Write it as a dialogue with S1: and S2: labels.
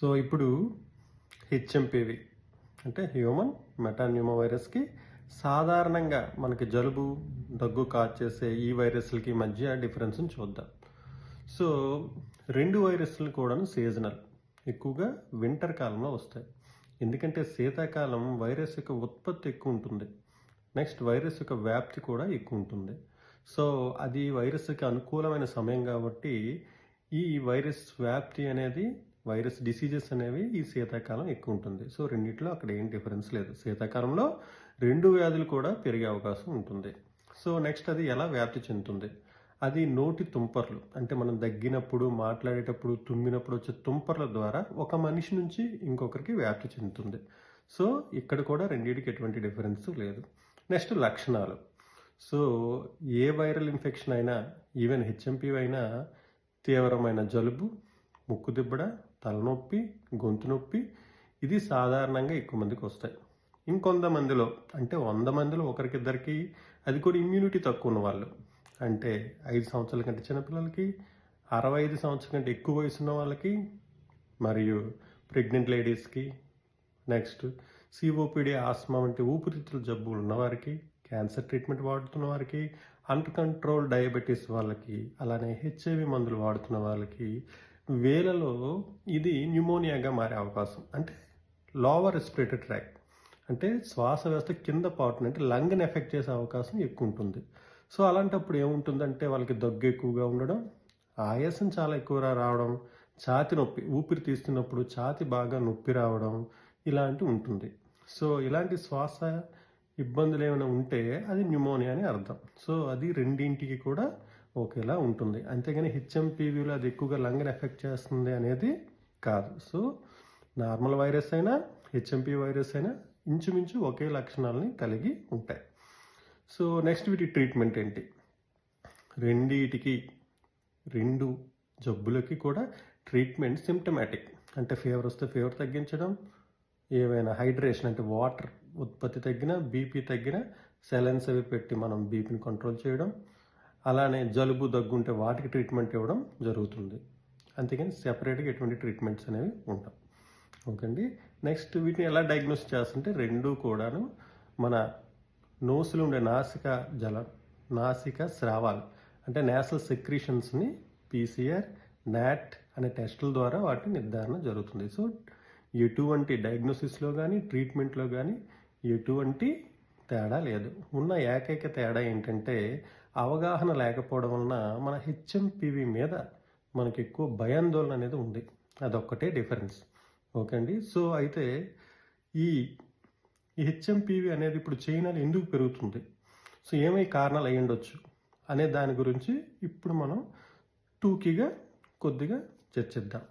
S1: So ఇప్పుడు HMPV అంటే human metapneumo వైరస్కి సాధారణంగా మనకి జలుబు దగ్గు కాచేసే చేసే ఈ వైరస్లకి మధ్య డిఫరెన్స్ని చూద్దాం. సో రెండు వైరస్లు కూడా సీజనల్ ఎక్కువగా వింటర్ కాలంలో వస్తాయి. ఎందుకంటే శీతాకాలం వైరస్ యొక్క ఉత్పత్తి ఎక్కువ ఉంటుంది. నెక్స్ట్ వైరస్ యొక్క వ్యాప్తి కూడా ఎక్కువ ఉంటుంది. సో అది వైరస్కి అనుకూలమైన సమయం కాబట్టి ఈ వైరస్ వ్యాప్తి అనేది వైరస్ డిసీజెస్ అనేవి ఈ శీతాకాలం ఎక్కువ ఉంటుంది. సో రెండిట్లో అక్కడ ఏం డిఫరెన్స్ లేదు. శీతాకాలంలో రెండు వ్యాధులు కూడా పెరిగే అవకాశం ఉంటుంది. సో నెక్స్ట్ అది ఎలా వ్యాప్తి చెందుతుంది? అది నోటి తుంపర్లు. అంటే మనం దగ్గినప్పుడు మాట్లాడేటప్పుడు తుమ్మినప్పుడు వచ్చే తుంపర్ల ద్వారా ఒక మనిషి నుంచి ఇంకొకరికి వ్యాప్తి చెందుతుంది. సో ఇక్కడ కూడా రెండింటికి ఎటువంటి డిఫరెన్స్ లేదు. నెక్స్ట్ లక్షణాలు. సో ఏ వైరల్ ఇన్ఫెక్షన్ అయినా ఈవెన్ హెచ్ఎంపీ అయినా తీవ్రమైన జలుబు ముక్కు దిబ్బడ తలనొప్పి గొంతు నొప్పి ఇది సాధారణంగా ఎక్కువ మందికి వస్తాయి. ఇంకొంతమందిలో అంటే వంద మందిలో ఒకరికిద్దరికి అది కూడా ఇమ్యూనిటీ తక్కువ ఉన్న వాళ్ళు. అంటే ఐదు సంవత్సరాల కంటే చిన్నపిల్లలకి అరవై ఐదు సంవత్సరాల కంటే ఎక్కువ వయసు ఉన్న వాళ్ళకి మరియు ప్రెగ్నెంట్ లేడీస్కి నెక్స్ట్ సిఓపిడి ఆస్మా వంటి ఊపిరితిత్తుల జబ్బులు ఉన్నవారికి క్యాన్సర్ ట్రీట్మెంట్ వాడుతున్న వారికి అండర్ కంట్రోల్ డయాబెటీస్ వాళ్ళకి అలానే హెచ్ఐవి మందులు వాడుతున్న వాళ్ళకి వేలలో ఇది న్యూమోనియాగా మారే అవకాశం. అంటే లోవర్ రెస్పిరేటరీ ట్రాక్ అంటే శ్వాస వ్యవస్థ కింద పాటుని అంటే లంగ్ని ఎఫెక్ట్ చేసే అవకాశం ఎక్కువ ఉంటుంది సో అలాంటప్పుడు ఏముంటుందంటే వాళ్ళకి దగ్గు ఎక్కువగా ఉండడం ఆయాసం చాలా ఎక్కువ రావడం ఛాతి నొప్పి ఊపిరి తీస్తున్నప్పుడు ఛాతి బాగా నొప్పి రావడం ఇలాంటివి ఉంటుంది. సో ఇలాంటి శ్వాస ఇబ్బందులు ఏమైనా ఉంటే అది న్యూమోనియా అని అర్థం. సో అది రెండింటికి కూడా ఒకేలా ఉంటుంది. అంతేగాని హెచ్ఎంపీవీలో అది ఎక్కువగా లంగ్ని ఎఫెక్ట్ చేస్తుంది అనేది కాదు. సో నార్మల్ వైరస్ అయినా హెచ్ఎంపీ వైరస్ అయినా ఇంచుమించు ఒకే లక్షణాలని కలిగి ఉంటాయి. సో నెక్స్ట్ వీటి ట్రీట్మెంట్ ఏంటి? రెండిటికి రెండు జబ్బులకి కూడా ట్రీట్మెంట్ సిమ్టమాటిక్ అంటే ఫీవర్ వస్తే ఫీవర్ తగ్గించడం ఏవైనా హైడ్రేషన్ అంటే వాటర్ ఉత్పత్తి తగ్గిన బీపీ తగ్గిన సెలెన్స్ అవి పెట్టి మనం బీపీని కంట్రోల్ చేయడం అలానే జలుబు దగ్గుంటే వాటికి ట్రీట్మెంట్ ఇవ్వడం జరుగుతుంది. అంతేకాని సెపరేట్గా ఎటువంటి ట్రీట్మెంట్స్ అనేవి ఉంటాం ఓకే అండి నెక్స్ట్ వీటిని ఎలా డయాగ్నోస్ చేస్తుంటే రెండు కూడాను మన నోసులు ఉండే నాసిక జల నాసిక స్రావాలు అంటే నేషనల్ సెక్రీషన్స్ని పీసీఆర్ నాట్ అనే టెస్టుల ద్వారా వాటిని నిర్ధారణ జరుగుతుంది. సో ఎటువంటి డయాగ్నోసిస్లో కానీ ట్రీట్మెంట్లో కానీ ఎటువంటి తేడా లేదు. ఉన్న ఏకైక తేడా ఏంటంటే అవగాహన లేకపోవడం వలన మన హెచ్ఎంపివి మీద మనకి ఎక్కువ భయాందోళన అనేది ఉంది. అదొక్కటే డిఫరెన్స్. ఓకే అండి? సో అయితే ఈ హెచ్ఎంపివి అనేది ఇప్పుడు చైనాలో ఎందుకు పెరుగుతుంది? సో ఏమై కారణాలు అయి ఉండొచ్చు అనే దాని గురించి ఇప్పుడు మనం టూకీగా కొద్దిగా చర్చిద్దాం.